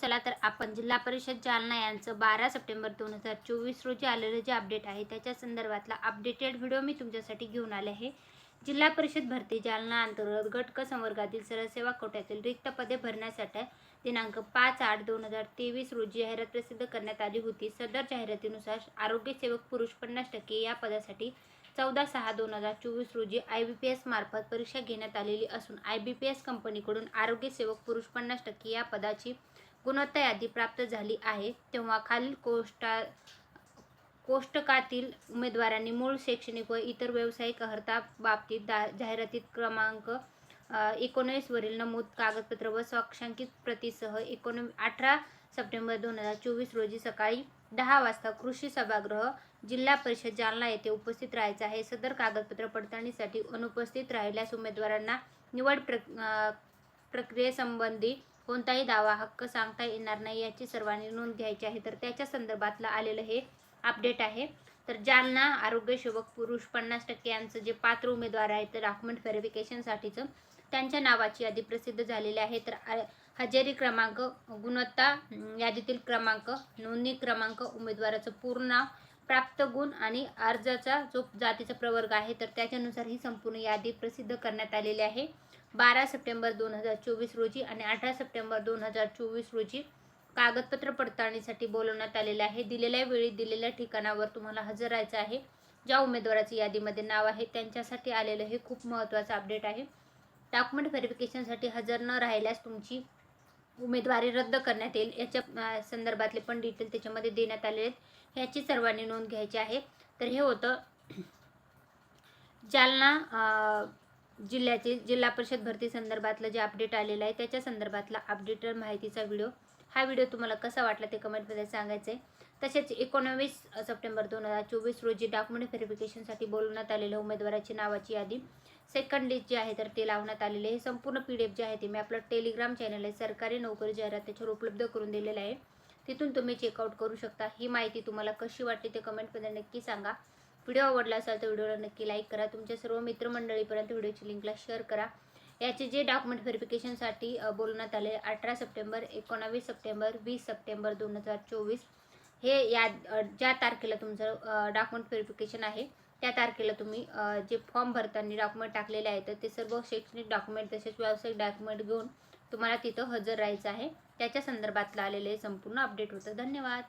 चला तर आपण जिल्हा परिषद जालना यांचं बारा सप्टेंबर दोन हजार चोवीस रोजी आलेलं जे अपडेट आहे त्याच्या संदर्भातला अपडेटेड व्हिडिओ मी तुमच्यासाठी घेऊन आले आहे. जिल्हा परिषद भरती जालना अंतर्गत गटक संवर्गातील सरसेवा कोट्यातील रिक्त पदे भरण्यासाठी दिनांक पाच आठ दोन हजार तेवीस रोजी जाहिरात प्रसिद्ध करण्यात आली होती. सदर जाहिरातीनुसार आरोग्य सेवक पुरुष पन्नास टक्के या पदासाठी चौदा सहा दोन हजार चोवीस रोजी आय बी पी एस मार्फत परीक्षा घेण्यात आलेली असून आय बी पी एस कंपनीकडून आरोग्य सेवक पुरुष पन्नास टक्के या पदाची गुणवत्ता यादी प्राप्त झाली आहे तेव्हा खालील कोष्टा कोष्टकातील उमेदवारांनी मूळ शैक्षणिक व इतर व्यावसायिक अर्हता बाबतीत दा जाहिरातीत क्रमांक एकोणवीसवरील नमूद कागदपत्र व स्वाक्षांकित प्रतीसह एकोण अठरा सप्टेंबर दोन हजार चोवीस रोजी सकाळी दहा वाजता कृषी सभागृह जिल्हा परिषद जालना येथे उपस्थित राहायचं आहे. सदर कागदपत्र पडताळणीसाठी अनुपस्थित राहिल्यास उमेदवारांना निवड प्र प्रक्रियेसंबंधी कोणताही दावा हक्क सांगता येणार नाही याची सर्वांनी नोंद घ्यायची आहे. तर त्याच्या संदर्भातलं आलेलं हे अपडेट आहे. तर जालना आरोग्य सेवक पुरुष पन्नास टक्के यांचं जे पात्र उमेदवार आहेत डॉक्युमेंट व्हेरिफिकेशनसाठीचं त्यांच्या नावाची यादी प्रसिद्ध झालेली आहे. तर हजेरी क्रमांक गुणवत्ता यादीतील क्रमांक नोंदणी क्रमांक उमेदवाराचं पूर्ण नाव प्राप्त गुण आणि अर्जाचा जो जातीचा प्रवर्ग आहे तर त्याच्यानुसार ही संपूर्ण यादी प्रसिद्ध करण्यात आलेली आहे. बारा सप्टेंबर दोन हजार चोवीस रोजी आणि अठरा सप्टेंबर दोन हजार चोवीस रोजी कागदपत्र पडताळणीसाठी बोलवण्यात आलेले आहे. दिलेल्या वेळी दिलेल्या ठिकाणावर तुम्हाला हजर राहायचं आहे. ज्या उमेदवाराची यादीमध्ये नाव आहे त्यांच्यासाठी आलेलं हे खूप महत्त्वाचं अपडेट आहे. डॉक्युमेंट व्हेरिफिकेशनसाठी हजर न राहिल्यास तुमची उमेदवारी रद्द करण्यात येईल. याच्या संदर्भातले पण डिटेल त्याच्यामध्ये देण्यात आलेले आहेत. ह्याची सर्वांनी नोंद घ्यायची आहे. तर हे होतं जालना जिल्ह्याचे जिल्ह्यातील जिल्हा परिषद भरती संदर्भातलं जे अपडेट आलेलं आहे त्याच्या संदर्भातला अपडेटेड माहितीचा व्हिडिओ हा व्हिडिओ तुम्हाला कसा वाटला ते कमेंटमध्ये सांगायचं आहे तसेच एकोणवीस सप्टेंबर दोन हजार चोवीस रोजी डॉक्युमेंट व्हेरिफिकेशनसाठी बोलवण्यात आलेल्या उमेदवाराची नावाची यादी सेकंड लिस्ट जी आहे तर ते लावण्यात आलेले हे संपूर्ण पी डी एफ जे आहे ते मी आपलं टेलिग्राम चॅनल आहे सरकारी नोकरी जाहिरात त्याच्यावर उपलब्ध करून दिलेलं आहे. तिथून तुम्ही चेकआउट करू शकता. ही माहिती तुम्हाला कशी वाटते ते कमेंटमध्ये नक्की सांगा. व्हिडिओ आवडला असाल तर व्हिडिओला नक्की लाईक करा. तुमच्या सर्व मित्रमंडळीपर्यंत व्हिडिओची लिंकला शेअर करा. याचे जे डॉक्युमेंट व्हेरिफिकेशनसाठी बोलण्यात बोलवण्यात आले अठरा सप्टेंबर एकोणावीस सप्टेंबर वीस सप्टेंबर दोन हजार चोवीस. हे या ज्या तारखेला तुमचं डॉक्युमेंट व्हेरिफिकेशन आहे त्या तारखेला तुम्ही जे फॉर्म भरताना डॉक्युमेंट टाकलेले आहेत तर ते सर्व शैक्षणिक डॉक्युमेंट तसेच व्यावसायिक डॉक्युमेंट घेऊन तुम्हाला तिथं हजर राहायचं आहे. त्याच्या संदर्भातलं आलेलं हे संपूर्ण अपडेट होतं. धन्यवाद.